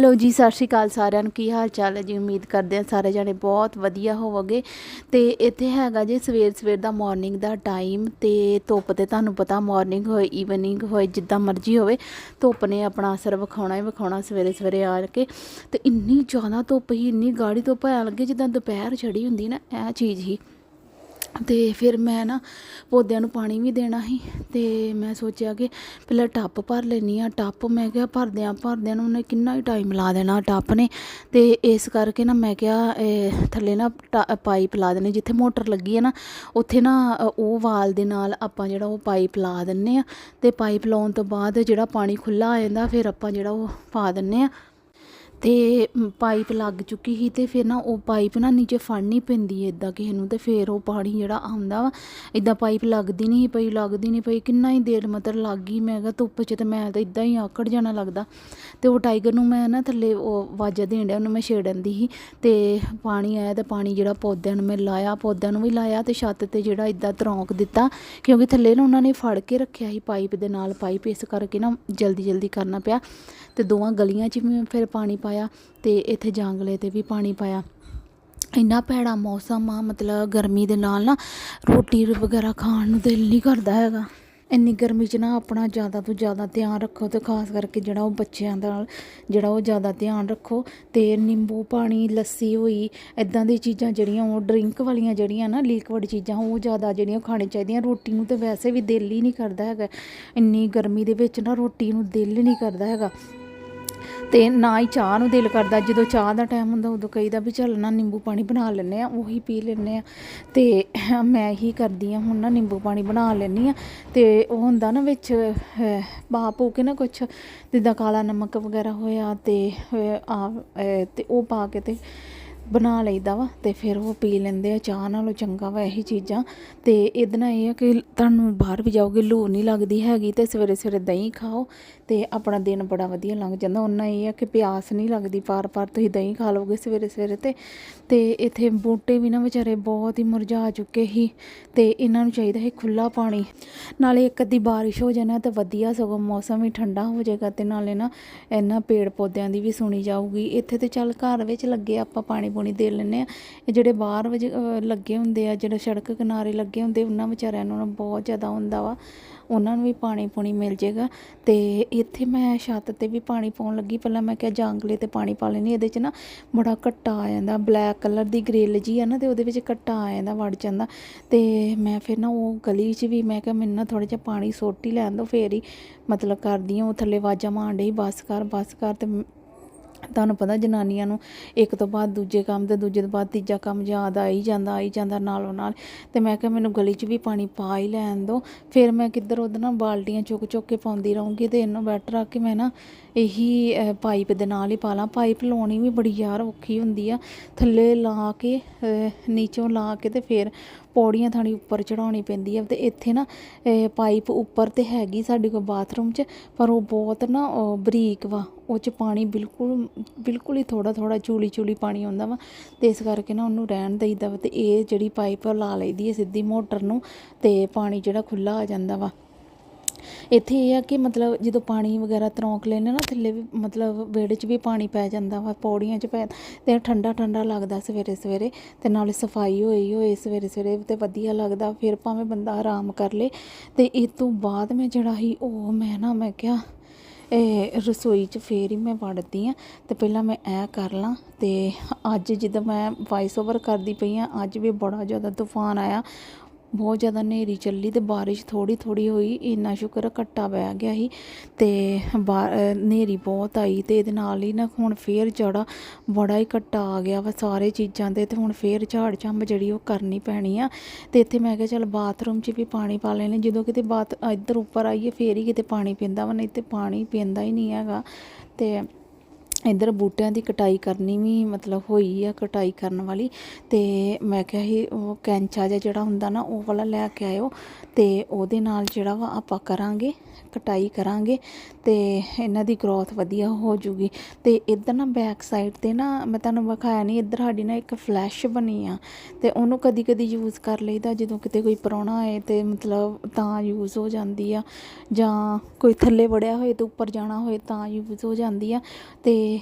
Hello ਜੀ, ਸਤਿ ਸ਼੍ਰੀ ਅਕਾਲ ਸਾਰਿਆਂ ਨੂੰ। ਕੀ ਹਾਲ ਚਾਲ ਹੈ ਜੀ? ਉਮੀਦ ਕਰਦੇ ਹਾਂ ਸਾਰੇ ਜਾਣੇ ਬਹੁਤ ਵਧੀਆ ਹੋਵੋਗੇ। ਤੇ ਇੱਥੇ ਹੈਗਾ ਜੀ ਸਵੇਰ ਸਵੇਰ ਦਾ ਮਾਰਨਿੰਗ ਦਾ ਟਾਈਮ ਤੇ ਧੁੱਪ ਤੇ ਤੁਹਾਨੂੰ ਪਤਾ ਮਾਰਨਿੰਗ ਹੋਏ ਈਵਨਿੰਗ ਹੋਏ, ਜਿੱਦਾਂ ਮਰਜ਼ੀ ਹੋਵੇ, ਧੁੱਪ ਨੇ ਆਪਣਾ ਅਸਰ ਵਿਖਾਉਣਾ ਹੀ ਵਿਖਾਉਣਾ ਸਵੇਰੇ ਸਵੇਰੇ ਆ ਕੇ। ਤੇ ਇੰਨੀ ਜ਼ਿਆਦਾ ਧੁੱਪ ਹੀ, ਇੰਨੀ ਗਾੜੀ ਧੁੱਪ ਆ ਲੱਗੇ ਜਿੱਦਾਂ ਦੁਪਹਿਰ ਚੜੀ ਹੁੰਦੀ ਨਾ ਇਹ ਚੀਜ਼ ਹੀ। ਅਤੇ ਫਿਰ ਮੈਂ ਨਾ ਪੌਦਿਆਂ ਨੂੰ ਪਾਣੀ ਵੀ ਦੇਣਾ ਸੀ ਅਤੇ ਮੈਂ ਸੋਚਿਆ ਕਿ ਪਹਿਲਾਂ ਟੱਪ ਭਰ ਲੈਂਦੀ ਹਾਂ। ਟੱਪ ਮੈਂ ਕਿਹਾ ਭਰਦਿਆਂ ਭਰਦਿਆਂ ਨੂੰ ਉਹਨੇ ਕਿੰਨਾ ਹੀ ਟਾਈਮ ਲਾ ਦੇਣਾ ਟੱਪ ਨੇ। ਅਤੇ ਇਸ ਕਰਕੇ ਨਾ ਮੈਂ ਕਿਹਾ, ਇਹ ਥੱਲੇ ਨਾ ਟ- ਪਾਈਪ ਲਾ ਦੇਣੀ ਜਿੱਥੇ ਮੋਟਰ ਲੱਗੀ ਹੈ ਨਾ, ਉੱਥੇ ਨਾ ਉਹ ਵਾਲ ਦੇ ਨਾਲ ਆਪਾਂ ਜਿਹੜਾ ਉਹ ਪਾਈਪ ਲਾ ਦਿੰਨੇ ਆ ਅਤੇ ਪਾਈਪ ਲਾਉਣ ਤੋਂ ਬਾਅਦ ਜਿਹੜਾ ਪਾਣੀ ਖੁੱਲਾ ਆ ਜਾਂਦਾ, ਫਿਰ ਆਪਾਂ ਜਿਹੜਾ ਉਹ ਪਾ ਦਿੰਨੇ ਆ ਤੇ ਪਾਈਪ ਲੱਗ ਚੁੱਕੀ ਸੀ ਤੇ ਫਿਰ ਨਾ ਉਹ ਪਾਈਪ ਨਾ ਨੀਚੇ ਫੜਨੀ ਪੈਂਦੀ ਹੈ ਇਦਾਂ ਕਿਸੇ ਨੂੰ ਤੇ ਫਿਰ ਉਹ ਪਾਣੀ ਜਿਹੜਾ ਆਉਂਦਾ ਵਾ ਇਦਾਂ ਪਾਈਪ ਲੱਗਦੀ ਨਹੀਂ ਪਈ, ਲੱਗਦੀ ਨਹੀਂ ਪਈ, ਕਿੰਨਾ ਹੀ ਦੇਰ ਮਤਲਬ ਲੱਗ ਗਈ, ਮੈਂ ਕਿਹਾ ਧੁੱਪ 'ਚ ਤੇ ਮੈਂ ਤਾਂ ਇਦਾਂ ਹੀ ਆਕੜ ਜਾਣਾ ਲੱਗਦਾ। ਤੇ ਉਹ ਟਾਈਗਰ ਨੂੰ ਮੈਂ ਨਾ ਥੱਲੇ ਉਹ ਵਾਜਾ ਦੇਣ ਡਿਆ, ਉਹਨੂੰ ਮੈਂ ਛੇੜਨ ਦੀ ਸੀ ਤੇ ਪਾਣੀ ਆਇਆ ਤੇ ਪਾਣੀ ਜਿਹੜਾ ਪੌਦਿਆਂ ਨੂੰ ਮੈਂ ਲਾਇਆ, ਪੌਦਿਆਂ ਨੂੰ ਵੀ ਲਾਇਆ ਤੇ ਛੱਤ ਤੇ ਜਿਹੜਾ ਇਦਾਂ ਤਰੌਂਕ ਦਿੱਤਾ, ਕਿਉਂਕਿ ਥੱਲੇ ਨਾ ਉਹਨਾਂ ਨੇ ਫੜ ਕੇ ਰੱਖਿਆ ਸੀ ਪਾਈਪ ਦੇ ਨਾਲ, ਪਾਈਪ ਇਸ ਕਰਕੇ ਨਾ ਜਲਦੀ ਜਲਦੀ ਕਰਨਾ ਪਿਆ ਤੇ ਦੋਵਾਂ ਗਲੀਆਂ 'ਚ ਵੀ ਫਿਰ ਪਾਣੀ ਪਾਇਆ ਤੇ ਇੱਥੇ ਜਾਂਗਲੇ ਤੇ ਵੀ ਪਾਣੀ ਪਾਇਆ। ਇੰਨਾ ਭੈੜਾ ਮੌਸਮ ਆ, ਮਤਲਬ ਗਰਮੀ ਦੇ ਨਾਲ ਨਾ ਰੋਟੀ ਵਗੈਰਾ ਖਾਣ ਨੂੰ ਦਿਲ ਨਹੀਂ ਕਰਦਾ ਹੈਗਾ। ਇੰਨੀ ਗਰਮੀ 'ਚ ਨਾ ਆਪਣਾ ਜ਼ਿਆਦਾ ਤੋਂ ਜ਼ਿਆਦਾ ਧਿਆਨ ਰੱਖੋ ਤੇ ਖਾਸ ਕਰਕੇ ਜਿਹੜਾ ਉਹ ਬੱਚਿਆਂ ਦਾ ਜਿਹੜਾ ਉਹ ਜ਼ਿਆਦਾ ਧਿਆਨ ਰੱਖੋ ਤੇ ਨਿੰਬੂ ਪਾਣੀ, ਲੱਸੀ ਹੋਈ ਇਦਾਂ ਦੀ ਚੀਜ਼ਾਂ ਜਿਹੜੀਆਂ ਉਹ ਡਰਿੰਕ ਵਾਲੀਆਂ ਜਿਹੜੀਆਂ ਨਾ, ਲਿਕਵਿਡ ਚੀਜ਼ਾਂ, ਉਹ ਜ਼ਿਆਦਾ ਜਿਹੜੀਆਂ ਖਾਣੀ ਚਾਹੀਦੀਆਂ। ਰੋਟੀ ਨੂੰ ਤੇ ਵੈਸੇ ਵੀ ਦਿਲ ਹੀ ਨਹੀਂ ਕਰਦਾ ਹੈਗਾ। ਇੰਨੀ ਗਰਮੀ ਦੇ ਵਿੱਚ ਨਾ ਰੋਟੀ ਨੂੰ ਦਿਲ ਨਹੀਂ ਕਰਦਾ ਹੈਗਾ। ਤੇ ਨਾ ਹੀ ਚਾਹ ਨੂੰ ਦਿਲ ਕਰਦਾ। ਜਦੋਂ ਚਾਹ ਦਾ ਟਾਈਮ ਹੁੰਦਾ ਉਦੋਂ ਕਹੀਦਾ ਵੀ ਚੱਲ ਨਾ ਨਿੰਬੂ ਪਾਣੀ ਬਣਾ ਲੈਂਦੇ ਆ ਉਹੀ ਪੀ ਲੈਂਦੇ ਆ ਤੇ ਮੈਂ ਹੀ ਕਰਦੀ ਆ ਹੁਣ ਨਾ ਨਿੰਬੂ ਪਾਣੀ ਬਣਾ ਲੈਂਦੀ ਆ ਤੇ ਉਹ ਹੁੰਦਾ ਨਾ ਵਿੱਚ ਪਾ ਪੂ ਕੇ ਨਾ ਕੁਛ ਜਿੱਦਾਂ ਕਾਲਾ ਨਮਕ ਵਗੈਰਾ ਹੋਇਆ ਤੇ ਆ ਅਹ, ਤੇ ਉਹ ਪਾ ਕੇ ਤੇ ਬਣਾ ਲਈਦਾ ਵਾ ਤੇ ਫਿਰ ਉਹ ਪੀ ਲੈਂਦੇ ਆ, ਚਾਹ ਨਾਲੋਂ ਚੰਗਾ ਵਾ ਇਹੀ ਚੀਜ਼ਾਂ। ਤੇ ਇਹਦੇ ਨਾਲ ਇਹ ਆ ਕਿ ਤੁਹਾਨੂੰ ਬਾਹਰ ਵੀ ਜਾਓਗੇ ਲੂ ਨਹੀਂ ਲੱਗਦੀ ਹੈਗੀ ਤੇ ਸਵੇਰੇ ਸਵੇਰੇ ਦਹੀਂ ਖਾਓ ਤੇ ਆਪਣਾ ਦਿਨ ਬੜਾ ਵਧੀਆ ਲੰਘ ਜਾਂਦਾ। ਉਹਨਾਂ ਇਹ ਆ ਕਿ ਪਿਆਸ ਨਹੀਂ ਲੱਗਦੀ ਪਾਰ ਪਾਰ ਤੁਸੀਂ ਦਹੀਂ ਖਾ ਲਓਗੇ ਸਵੇਰੇ ਸਵੇਰੇ ਤੇ। ਤੇ ਇੱਥੇ ਬੂਟੇ ਵੀ ਨਾ ਵਿਚਾਰੇ ਬਹੁਤ ਹੀ ਮੁਰਝਾ ਚੁੱਕੇ ਸੀ ਤੇ ਇਹਨਾਂ ਨੂੰ ਚਾਹੀਦਾ ਹੈ ਖੁੱਲਾ ਪਾਣੀ। ਨਾਲੇ ਇੱਕ ਅੱਧੀ ਬਾਰਿਸ਼ ਹੋ ਜਾਣਾ ਤਾਂ ਵਧੀਆ ਸਗੋਂ ਮੌਸਮ ਵੀ ਠੰਡਾ ਹੋ ਜਾਏਗਾ ਤੇ ਨਾਲੇ ਨਾ ਇਹਨਾਂ ਪੇੜ ਪੌਦਿਆਂ ਦੀ ਵੀ ਸੁਣੀ ਜਾਊਗੀ। ਇੱਥੇ ਤੇ ਚੱਲ ਘਰ ਵਿੱਚ ਲੱਗੇ ਆਪਾਂ ਪਾਣੀ ਪੂਣੀ ਦੇ ਲੈਂਦੇ ਆ। ਇਹ ਜਿਹੜੇ ਬਾਹਰ ਵਜ ਲੱਗੇ ਹੁੰਦੇ ਆ, ਜਿਹੜੇ ਸੜਕ ਕਿਨਾਰੇ ਲੱਗੇ ਹੁੰਦੇ, ਉਹਨਾਂ ਵਿਚਾਰਿਆਂ ਨੂੰ ਨਾ ਬਹੁਤ ਜ਼ਿਆਦਾ ਹੁੰਦਾ ਵਾ। ਉਹਨਾਂ ਨੂੰ ਵੀ ਪਾਣੀ ਪੂਣੀ ਮਿਲ ਜਾਏਗਾ ਤੇ ਇੱਥੇ ਮੈਂ ਛੱਤ ਤੇ ਵੀ ਪਾਣੀ ਪਾਉਣ ਲੱਗੀ। ਪਹਿਲਾਂ ਮੈਂ ਕਿਹਾ ਜਾਂਗਲੇ ਤੇ ਪਾਣੀ ਪਾ ਲੈਣੀ ਇਹਦੇ 'ਚ ਨਾ ਬੜਾ ਘੱਟਾ ਆ ਜਾਂਦਾ। ਬਲੈਕ ਕਲਰ ਦੀ ਗ੍ਰਿਲ ਜੀ ਆ ਨਾ, ਤੇ ਉਹਦੇ ਵਿੱਚ ਘੱਟਾ ਆ ਜਾਂਦਾ, ਵੜ ਜਾਂਦਾ। ਤੇ ਮੈਂ ਫਿਰ ਨਾ ਉਹ ਗਲੀ 'ਚ ਵੀ ਮੈਂ ਕਿਹਾ ਮੈਨੂੰ ਨਾ ਥੋੜਾ ਜਿਹਾ ਪਾਣੀ ਸੋਟੀ ਲੈਣ ਦਿਓ, ਫੇਰ ਹੀ ਮਤਲਬ ਕਰਦੀ ਹਾਂ। ਉਹ ਥੱਲੇ ਆਵਾਜ਼ਾਂ ਮਾਰਨ ਡਈ, ਬਸ ਕਰ ਬਸ ਕਰ। ਤੇ ਤੁਹਾਨੂੰ ਪਤਾ ਜਨਾਨੀਆਂ ਨੂੰ ਇੱਕ ਤੋਂ ਬਾਅਦ ਦੂਜੇ ਕੰਮ ਤੇ ਦੂਜੇ ਤੋਂ ਬਾਅਦ ਤੀਜਾ ਕੰਮ ਯਾਦ ਆ ਹੀ ਜਾਂਦਾ ਆ ਹੀ ਜਾਂਦਾ ਨਾਲੋਂ ਨਾਲ। ਤੇ ਮੈਂ ਕਿਹਾ ਮੈਨੂੰ ਗਲੀ 'ਚ ਵੀ ਪਾਣੀ ਪਾ ਹੀ ਲੈਣ ਦਿਓ ਫਿਰ ਮੈਂ ਕਿੱਧਰ ਉੱਧਰ ਨਾ ਬਾਲਟੀਆਂ ਚੁੱਕ ਚੁੱਕ ਕੇ ਪਾਉਂਦੀ ਰਹੂੰਗੀ ਤੇ ਇਹਨੂੰ ਬੈਟਰ ਆ ਕਿ ਮੈਂ ਨਾ ਇਹੀ ਪਾਈਪ ਦੇ ਨਾਲ ਹੀ ਪਾ ਲਾਂ ਪਾਈਪ ਲਾਉਣੀ ਵੀ ਬੜੀ ਯਾਰ ਔਖੀ ਹੁੰਦੀ ਆ। ਥੱਲੇ ਲਾ ਕੇ ਨੀਚੋਂ ਲਾ ਕੇ ਤੇ ਫਿਰ ਪੌੜੀਆਂ ਥਾਣੀ ਉੱਪਰ ਚੜਾਉਣੀ ਪੈਂਦੀ ਆ ਤੇ ਇੱਥੇ ਨਾ, ਇਹ ਪਾਈਪ ਉੱਪਰ ਤੇ ਹੈਗੀ ਸਾਡੇ ਕੋਲ ਬਾਥਰੂਮ 'ਚ, ਪਰ ਉਹ ਬਹੁਤ ਨਾ ਬਰੀਕ ਵਾ, ਉਹ 'ਚ ਪਾਣੀ ਬਿਲਕੁਲ ਬਿਲਕੁਲ ਹੀ ਥੋੜਾ ਥੋੜਾ ਚੂਲੀ ਚੂਲੀ ਪਾਣੀ ਆਉਂਦਾ ਵਾ, ਤੇ ਇਸ ਕਰਕੇ ਨਾ ਉਹਨੂੰ ਰਹਿਣ ਦਈਦਾ ਵਾ, ਤੇ ਇਹ ਜਿਹੜੀ ਪਾਈਪ ਲਾ ਲਈਦੀ ਹੈ ਸਿੱਧੀ ਮੋਟਰ ਨੂੰ, ਤੇ ਪਾਣੀ ਜਿਹੜਾ ਖੁੱਲਾ ਆ ਜਾਂਦਾ ਵਾ। ਇੱਥੇ ਇਹ ਆ ਕਿ ਮਤਲਬ ਜਦੋਂ ਪਾਣੀ ਵਗੈਰਾ ਤਰੌਂਕ ਲੈਨੇ ਨਾ, ਥੱਲੇ ਵੀ ਮਤਲਬ ਵਿਹੜੇ 'ਚ ਵੀ ਪਾਣੀ ਪੈ ਜਾਂਦਾ ਵਾ, ਪੌੜੀਆਂ 'ਚ ਪੈ ਤੇ ਠੰਡਾ ਠੰਡਾ ਲੱਗਦਾ ਸਵੇਰੇ ਸਵੇਰੇ ਤੇ ਨਾਲੇ ਸਫ਼ਾਈ ਹੋਈ ਹੋਏ ਸਵੇਰੇ ਸਵੇਰੇ ਤੇ ਵਧੀਆ ਲੱਗਦਾ, ਫਿਰ ਭਾਵੇਂ ਬੰਦਾ ਆਰਾਮ ਕਰ ਲੇ। ਤੇ ਇਹ ਤੋਂ ਬਾਅਦ ਮੈਂ ਜਿਹੜਾ ਸੀ ਉਹ ਮੈਂ ਨਾ, ਮੈਂ ਕਿਹਾ, ਇਹ ਰਸੋਈ 'ਚ ਫੇਰ ਹੀ ਮੈਂ ਵੜਦੀ ਆ ਤੇ ਪਹਿਲਾਂ ਮੈਂ ਇਹ ਕਰ ਲਾਂ ਤੇ ਅੱਜ ਜਦੋਂ ਮੈਂ ਵਾਇਸ ਓਵਰ ਕਰਦੀ ਪਈ ਆ ਅੱਜ ਵੀ ਬੜਾ ਜ਼ਿਆਦਾ ਤੂਫਾਨ ਆਇਆ। ਬਹੁਤ ਜ਼ਿਆਦਾ ਹਨੇਰੀ ਚੱਲੀ ਤੇ ਬਾਰਿਸ਼ ਥੋੜੀ ਥੋੜੀ ਹੋਈ, ਇੰਨਾ ਸ਼ੁਕਰ ਘੱਟਾ ਪੈ ਗਿਆ ਸੀ ਤੇ ਬਾ- ਹਨੇਰੀ ਬਹੁਤ ਆਈ ਤੇ ਇਹਦੇ ਨਾਲ ਹੀ ਨਾ ਹੁਣ ਫੇਰ ਜੜਾ ਬੜਾ ਹੀ ਘੱਟਾ ਆ ਗਿਆ ਵਾ ਸਾਰੇ ਚੀਜ਼ਾਂ ਦੇ ਤੇ ਹੁਣ ਫੇਰ ਝਾੜ ਝੰਬ ਜਿਹੜੀ ਉਹ ਕਰਨੀ ਪੈਣੀ ਆ। ਤੇ ਇੱਥੇ ਮੈਂ ਕਿਹਾ ਚੱਲ ਬਾਥਰੂਮ 'ਚ ਵੀ ਪਾਣੀ ਪਾ ਲੈਣੇ ਜਦੋਂ ਕਿਤੇ ਬਾਤ ਇੱਧਰ ਉੱਪਰ ਆਈਏ ਫੇਰ ਹੀ ਕਿਤੇ ਪਾਣੀ ਪੀਂਦਾ ਵਾ, ਨਹੀਂ ਤੇ ਪਾਣੀ ਪੀਂਦਾ ਹੀ ਨਹੀਂ ਹੈਗਾ। ਤੇ ਇੱਧਰ ਬੂਟਿਆਂ ਦੀ ਕਟਾਈ ਕਰਨੀ ਵੀ ਮਤਲਬ ਹੋਈ ਆ, ਕਟਾਈ ਕਰਨ ਵਾਲੀ। ਤੇ ਮੈਂ ਕਿਹਾ ਸੀ, ਉਹ ਕੈਂਚਾ ਜਿਹਾ ਜਿਹੜਾ ਹੁੰਦਾ ਨਾ, ਉਹ ਵਾਲਾ ਲੈ ਕੇ ਆਇਓ। ਤੇ ਉਹਦੇ ਨਾਲ ਜਿਹੜਾ ਵਾ ਆਪਾਂ ਕਰਾਂਗੇ, ਕਟਾਈ ਕਰਾਂਗੇ। ਤੇ ਇਹਨਾਂ ਦੀ ਗਰੋਥ ਵਧੀਆ ਹੋ ਜੂਗੀ। ਤੇ ਇੱਧਰ ਨਾ ਬੈਕ ਸਾਈਡ ਤੇ ਨਾ, ਮੈਂ ਤੁਹਾਨੂੰ ਵਿਖਾਇਆ ਨਹੀਂ ਇੱਧਰ ਸਾਡੀ ਨਾ ਇੱਕ ਫਲੈਸ਼ ਬਣੀ ਆ। ਤੇ ਉਹਨੂੰ ਕਦੀ ਕਦੀ ਯੂਜ਼ ਕਰ ਲਈਦਾ, ਜਦੋਂ ਕਿਤੇ ਕੋਈ ਪ੍ਰਾਹੁਣਾ ਆਏ ਤੇ ਮਤਲਬ ਤਾਂ ਯੂਜ਼ ਹੋ ਜਾਂਦੀ ਆ। ਜਾਂ ਕੋਈ ਥੱਲੇ ਵੜਿਆ ਹੋਏ ਤੇ ਉੱਪਰ ਜਾਣਾ ਹੋਏ ਤਾਂ ਯੂਜ਼ ਹੋ ਜਾਂਦੀ ਆ। ਤੇ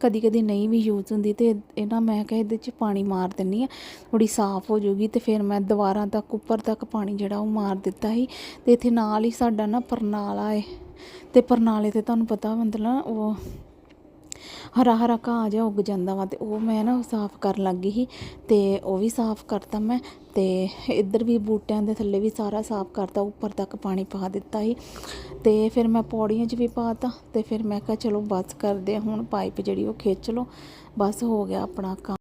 ਕਦੀ ਕਦੀ ਨਹੀਂ ਵੀ ਯੂਜ਼ ਹੁੰਦੀ ਤੇ ਇਹ ਨਾ ਮੈਂ ਕਿਹਾ ਇਹਦੇ 'ਚ ਪਾਣੀ ਮਾਰ ਦਿੰਨੀ ਆ। ਥੋੜੀ ਸਾਫ਼ ਹੋ ਜੂਗੀ ਤੇ ਫਿਰ ਮੈਂ ਦੁਬਾਰਾ ਤੱਕ, ਉੱਪਰ ਤੱਕ ਪਾਣੀ ਜਿਹੜਾ ਉਹ ਮਾਰ ਦਿੱਤਾ ਸੀ। ਤੇ ਇੱਥੇ ਨਾਲ ਹੀ ਸਾਡਾ ਨਾ ਪਰਨਾਲਾ ਏ। ਤੇ ਪਰਨਾਲੇ ਤੇ ਤੁਹਾਨੂੰ ਪਤਾ ਮਤਲਬ ਉਹ ਹਰਾ ਹਰਾ ਘਾਹ ਜਿਹਾ ਉੱਗ ਜਾਂਦਾ ਵਾ ਤੇ ਉਹ ਮੈਂ ਨਾ ਸਾਫ਼ ਕਰਨ ਲੱਗੀ ਸੀ ਤੇ ਉਹ ਵੀ ਸਾਫ਼ ਕਰਤਾ ਮੈਂ ਤੇ ਇੱਧਰ ਵੀ ਬੂਟਿਆਂ ਦੇ ਥੱਲੇ ਵੀ ਸਾਰਾ ਸਾਫ਼ ਕਰਤਾ, ਉੱਪਰ ਤੱਕ ਪਾਣੀ ਪਾ ਦਿੱਤਾ ਸੀ। ਤੇ ਫਿਰ ਮੈਂ ਪੌੜੀਆਂ 'ਚ ਵੀ ਪਾਤਾ ਤੇ ਫਿਰ ਮੈਂ ਕਿਹਾ ਚਲੋ ਬਸ ਕਰਦੇ ਹਾਂ ਹੁਣ ਪਾਈਪ ਜਿਹੜੀ ਉਹ ਖਿੱਚ ਲਓ, ਬਸ ਹੋ ਗਿਆ ਆਪਣਾ ਕੰਮ।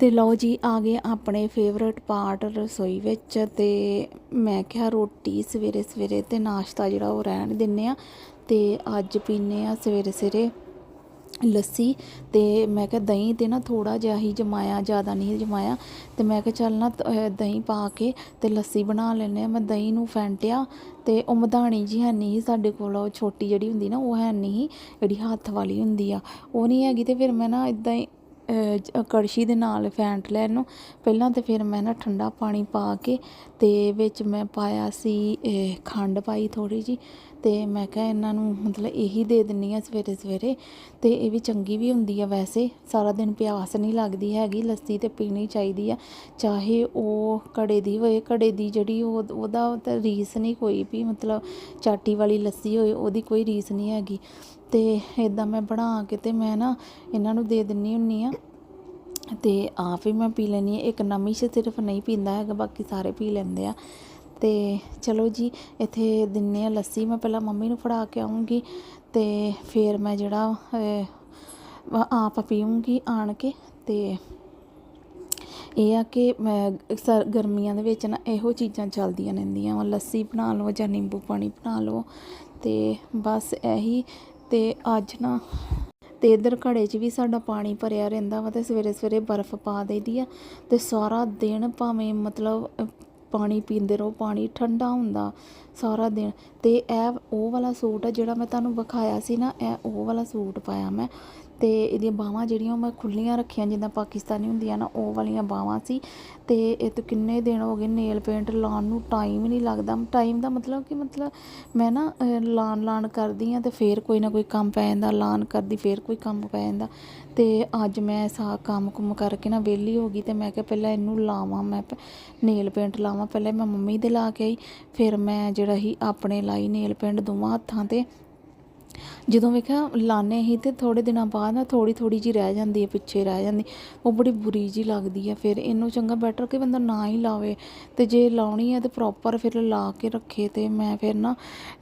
ਤੇ ਲਓ ਜੀ, ਆ ਗਏ ਆਪਣੇ ਫੇਵਰਟ ਪਾਰਟ ਰਸੋਈ ਵਿੱਚ ਤੇ ਮੈਂ ਕਿਹਾ ਰੋਟੀ ਸਵੇਰੇ ਸਵੇਰੇ ਤੇ ਨਾਸ਼ਤਾ ਜਿਹੜਾ ਉਹ ਰਹਿਣ ਦਿੰਨੇ ਆ ਤੇ ਅੱਜ ਪੀਨੇ ਆ ਸਵੇਰੇ ਸਵੇਰੇ ਲੱਸੀ ਅਤੇ ਮੈਂ ਕਿਹਾ ਦਹੀਂ ਤੇ ਨਾ ਥੋੜ੍ਹਾ ਜਿਹਾ ਹੀ ਜਮਾਇਆ, ਜ਼ਿਆਦਾ ਨਹੀਂ ਜਮਾਇਆ ਅਤੇ ਮੈਂ ਕਿਹਾ ਚੱਲ ਨਾ ਦਹੀਂ ਪਾ ਕੇ ਅਤੇ ਲੱਸੀ ਬਣਾ ਲੈਂਦੇ ਹਾਂ। ਮੈਂ ਦਹੀਂ ਨੂੰ ਫੈਂਟਿਆ ਅਤੇ ਉਹ ਮਧਾਣੀ ਜੀ ਹੈ ਨਹੀਂ ਸਾਡੇ ਕੋਲ, ਉਹ ਛੋਟੀ ਜਿਹੜੀ ਹੁੰਦੀ ਨਾ, ਉਹ ਹੈ ਨਹੀਂ, ਜਿਹੜੀ ਹੱਥ ਵਾਲੀ ਹੁੰਦੀ ਆ, ਉਹ ਨਹੀਂ ਹੈਗੀ ਅਤੇ ਫਿਰ ਮੈਂ ਨਾ ਇੱਦਾਂ ਹੀ ਕੜਛੀ ਦੇ ਨਾਲ ਫੈਂਟ ਲਿਆ ਇਹਨੂੰ ਪਹਿਲਾਂ ਤਾਂ ਫਿਰ ਮੈਂ ਨਾ ਠੰਡਾ ਪਾਣੀ ਪਾ ਕੇ ਤੇ ਵਿੱਚ ਮੈਂ ਪਾਇਆ ਸੀ ਇਹ ਖੰਡ ਪਾਈ ਥੋੜੀ ਜੀ ਤੇ ਮੈਂ ਕਿਹਾ ਇਹਨਾਂ ਨੂੰ ਮਤਲਬ ਇਹੀ ਦੇ ਦਿੰਨੀ ਆ ਸਵੇਰੇ ਸਵੇਰੇ ਤੇ ਇਹ ਵੀ ਚੰਗੀ ਵੀ ਹੁੰਦੀ ਆ ਵੈਸੇ। ਸਾਰਾ ਦਿਨ ਪਿਆਸ ਨਹੀਂ ਲੱਗਦੀ ਹੈਗੀ, ਲੱਸੀ ਤੇ ਪੀਣੀ ਚਾਹੀਦੀ ਆ। ਚਾਹੇ ਉਹ ਘੜੇ ਦੀ ਹੋਏ, ਘੜੇ ਦੀ ਜਿਹੜੀ ਉਹ, ਉਹਦਾ ਤਾਂ ਰੀਸ ਨਹੀਂ ਕੋਈ ਵੀ, ਮਤਲਬ ਚਾਟੀ ਵਾਲੀ ਲੱਸੀ ਹੋਏ, ਉਹਦੀ ਕੋਈ ਰੀਸ ਨਹੀਂ ਹੈਗੀ। ਤੇ ਇਦਾਂ ਮੈਂ ਬਣਾ ਕੇ ਤੇ ਮੈਂ ਨਾ ਇਹਨਾਂ ਨੂੰ ਦੇ ਦਿੰਨੀ ਹੁੰਨੀ ਆ। ਅਤੇ ਆਪ ਹੀ ਮੈਂ ਪੀ ਲੈਂਦੀ ਹਾਂ। ਇੱਕ ਨਮੀ ਸ਼ ਸਿਰਫ ਨਹੀਂ ਪੀਂਦਾ ਹੈਗਾ, ਬਾਕੀ ਸਾਰੇ ਪੀ ਲੈਂਦੇ ਆ। ਅਤੇ ਚਲੋ ਜੀ, ਇੱਥੇ ਦਿੰਨੇ ਆ ਲੱਸੀ। ਮੈਂ ਪਹਿਲਾਂ ਮੰਮੀ ਨੂੰ ਫੜਾ ਕੇ ਆਉਂਗੀ ਅਤੇ ਫਿਰ ਮੈਂ ਜਿਹੜਾ ਆਪ ਪੀਉਂਗੀ ਆਣ ਕੇ। ਅਤੇ ਇਹ ਆ ਕਿ ਮੈਂ ਸਰ, ਗਰਮੀਆਂ ਦੇ ਵਿੱਚ ਨਾ ਇਹੋ ਚੀਜ਼ਾਂ ਚੱਲਦੀਆਂ ਰਹਿੰਦੀਆਂ ਵਾ। ਲੱਸੀ ਬਣਾ ਲਓ ਜਾਂ ਨਿੰਬੂ ਪਾਣੀ ਬਣਾ ਲਓ। ਤੇ ਬਸ ਇਹੀ। ਤੇ ਅੱਜ ਨਾ ਤੇ ਇਧਰ ਘੜੇ 'ਚ ਵੀ ਸਾਡਾ ਪਾਣੀ ਭਰਿਆ ਰਹਿੰਦਾ ਵਾ ਤੇ ਸਵੇਰੇ ਸਵੇਰੇ ਬਰਫ਼ ਪਾ ਦੇਈਦੀ ਆ ਤੇ ਸਾਰਾ ਦਿਨ ਭਾਵੇਂ ਮਤਲਬ ਪਾਣੀ ਪੀਂਦੇ ਰਹੋ, ਪਾਣੀ ਠੰਡਾ ਹੁੰਦਾ ਸਾਰਾ ਦਿਨ। ਤੇ ਇਹ, ਉਹ ਵਾਲਾ ਸੂਟ ਆ ਜਿਹੜਾ ਮੈਂ ਤੁਹਾਨੂੰ ਵਿਖਾਇਆ ਸੀ ਨਾ, ਇਹ ਉਹ ਵਾਲਾ ਸੂਟ ਪਾਇਆ ਮੈਂ। ਤੇ ਇਹਦੀਆਂ ਬਾਹਾਂ ਜਿਹੜੀਆਂ ਉਹ ਮੈਂ ਖੁੱਲੀਆਂ ਰੱਖੀਆਂ, ਜਿੱਦਾਂ ਪਾਕਿਸਤਾਨੀ ਹੁੰਦੀਆਂ ਨਾ, ਉਹ ਵਾਲੀਆਂ ਬਾਹਾਂ ਸੀ। ਤੇ ਇਹ ਤੋਂ ਕਿੰਨੇ ਦਿਨ ਹੋ ਗਏ ਨੇਲ ਪੇਂਟ ਲਾਉਣ ਨੂੰ ਟਾਈਮ ਹੀ ਨਹੀਂ ਲੱਗਦਾ। ਟਾਈਮ ਦਾ ਮਤਲਬ ਕਿ ਮਤਲਬ ਮੈਂ ਨਾ ਲਾਣ ਲਾਣ ਕਰਦੀ ਆ ਤੇ ਫੇਰ ਕੋਈ ਨਾ ਕੋਈ ਕੰਮ ਪੈ ਜਾਂਦਾ। ਲਾਣ ਕਰਦੀ, ਫੇਰ ਕੋਈ ਕੰਮ ਪੈ ਜਾਂਦਾ। ਤੇ ਅੱਜ ਮੈਂ ਸਾ ਕੰਮ ਕੁਮ ਕਰਕੇ ਨਾ ਵਿਹਲੀ ਹੋ ਗਈ ਤੇ ਮੈਂ ਕਿਹਾ ਪਹਿਲਾਂ ਇਹਨੂੰ ਲਾਵਾਂ, ਮੈਂ ਨੇਲ ਪੇਂਟ ਲਾਵਾਂ। ਪਹਿਲਾਂ ਮੈਂ ਮੰਮੀ ਦੇ ਲਾ ਕੇ ਆਈ, ਫਿਰ ਮੈਂ ਜਿਹੜਾ ਹੀ ਆਪਣੇ ਲਾਈ ਨੇਲ ਪੇਂਟ ਦੋਵਾਂ ਹੱਥਾਂ ਤੇ। ਜਦੋਂ ਵੇਖਿਆ ਲਾਣੇ ਹੀ ਤੇ ਥੋੜੇ ਦਿਨਾਂ ਬਾਅਦ ਨਾ ਥੋੜੀ ਥੋੜੀ ਜੀ ਰਹਿ ਜਾਂਦੀ ਹੈ, ਪਿੱਛੇ ਰਹਿ ਜਾਂਦੀ। ਉਹ ਬੜੀ ਬੁਰੀ ਜੀ ਲੱਗਦੀ ਹੈ, ਫਿਰ ਇਹਨੂੰ ਚੰਗਾ ਬੈਟਰ ਕਿ ਬੰਦਾ ਨਾ ਹੀ ਲਾਵੇ ਤੇ ਜੇ ਲਾਉਣੀ ਹੈ ਤੇ ਪ੍ਰੋਪਰ ਫਿਰ ਲਾ ਕੇ ਰੱਖੇ ਤੇ ਮੈਂ ਫਿਰ ਨਾ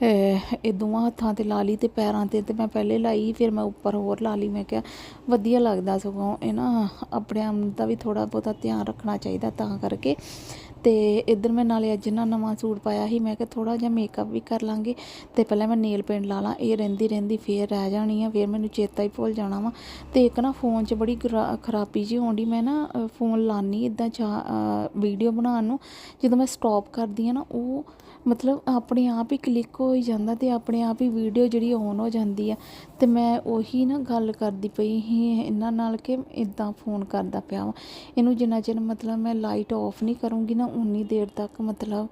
ਇਹ ਦੋਵਾਂ ਹੱਥਾਂ ਤੇ ਲਾ ਲਈ ਤੇ ਪੈਰਾਂ ਤੇ ਤੇ ਮੈਂ ਪਹਿਲੇ ਲਾਈ, ਫਿਰ ਮੈਂ ਉੱਪਰ ਹੋਰ ਲਾ ਲਈ। ਮੈਂ ਕਿਹਾ ਵਧੀਆ ਲੱਗਦਾ ਸਗੋਂ, ਇਹ ਨਾ ਆਪਣੇ ਆਪ ਦਾ ਵੀ ਥੋੜਾ ਬਹੁਤਾ ਧਿਆਨ ਰੱਖਣਾ ਚਾਹੀਦਾ ਤਾਂ ਕਰਕੇ। ਤੇ ਇੱਧਰ ਮੈਂ ਨਾਲੇ ਅੱਜ ਨਾ ਨਵਾਂ ਸੂਟ ਪਾਇਆ ਸੀ, ਮੈਂ ਕਿਹਾ ਥੋੜਾ ਜਿਹਾ ਮੇਕਅਪ ਵੀ ਕਰ ਲਾਂਗੇ ਤੇ ਪਹਿਲਾਂ ਮੈਂ ਨੇਲ ਪੇਂਟ ਲਾ ਲਾਂ, ਇਹ ਰਹਿੰਦੀ ਰਹਿੰਦੀ ਫੇਰ ਰਹਿ ਜਾਣੀ ਆ, ਫੇਰ ਮੈਨੂੰ ਚੇਤਾ ਹੀ ਭੁੱਲ ਜਾਣਾ ਵਾ ਤੇ ਇੱਕ ਨਾ ਫੋਨ 'ਚ ਬੜੀ ਖਰਾ- ਖਰਾਬੀ ਜੀ ਆਉਂਦੀ ਮੈਂ ਨਾ ਫੋਨ ਲਾਨੀ ਇਦਾਂ ਚਾ ਵੀਡੀਓ ਬਣਾਉਣ ਨੂੰ, ਜਦੋਂ ਮੈਂ ਸਟਾਪ ਕਰਦੀ ਆ ਨਾ, ਉਹ ਮਤਲਬ ਆਪਣੇ ਆਪ ਹੀ ਕਲਿੱਕ ਹੋ ਹੀ ਜਾਂਦਾ ਤੇ ਆਪਣੇ ਆਪ ਹੀ ਵੀਡੀਓ ਜਿਹੜੀ ਔਨ ਹੋ ਜਾਂਦੀ ਆ ਤੇ ਮੈਂ ਉਹੀ ਨਾ ਗੱਲ ਕਰਦੀ ਪਈ ਸੀ, ਇਹਨਾਂ ਨਾਲ ਕਿ ਇਦਾਂ ਫੋਨ ਕਰਦਾ ਪਿਆ ਵਾ। ਇਹਨੂੰ ਜਿੰਨਾ ਚਿਰ ਮਤਲਬ ਮੈਂ ਲਾਈਟ ਆਫ ਨਹੀਂ ਕਰੂੰਗੀ ਨਾ ਉਨੀ ਦੇਰ ਤੱਕ ਮਤਲਬ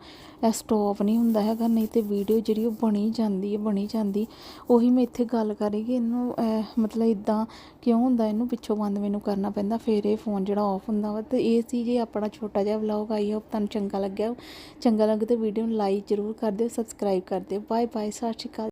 ਇਹ ਸਟਾਪ ਨਹੀਂ ਹੁੰਦਾ ਹੈਗਾ, ਨਹੀਂ ਤੇ ਵੀਡੀਓ ਜਿਹੜੀ ਉਹ ਬਣੀ ਜਾਂਦੀ ਹੈ, ਬਣੀ ਜਾਂਦੀ। ਉਹੀ ਮੈਂ ਇੱਥੇ ਗੱਲ ਕਰ ਰਹੀ ਕਿ ਇਹਨੂੰ ਮਤਲਬ ਇਦਾਂ ਕਿਉਂ ਹੁੰਦਾ, ਇਹਨੂੰ ਪਿੱਛੋਂ ਬੰਦ ਮੈਨੂੰ ਕਰਨਾ ਪੈਂਦਾ, ਫਿਰ ਇਹ ਫੋਨ ਜਿਹੜਾ ਆਫ ਹੁੰਦਾ ਵਾ। ਤੇ ਇਹ ਸੀ ਜੇ ਆਪਣਾ ਛੋਟਾ ਜਿਹਾ ਵਲੌਗ ਆਈ ਹੋਪ ਤੁਹਾਨੂੰ ਚੰਗਾ ਲੱਗਿਆ ਚੰਗਾ ਲੱਗੇ ਤੇ ਵੀਡੀਓ ਨੂੰ ਲਾਈਕ ਜ਼ਰੂਰ ਕਰ ਦਿਓ ਸਬਸਕ੍ਰਾਈਬ ਕਰ ਦਿਓ। ਬਾਏ ਬਾਏ ਸਤਿ ਸ਼੍ਰੀ ਅਕਾਲ।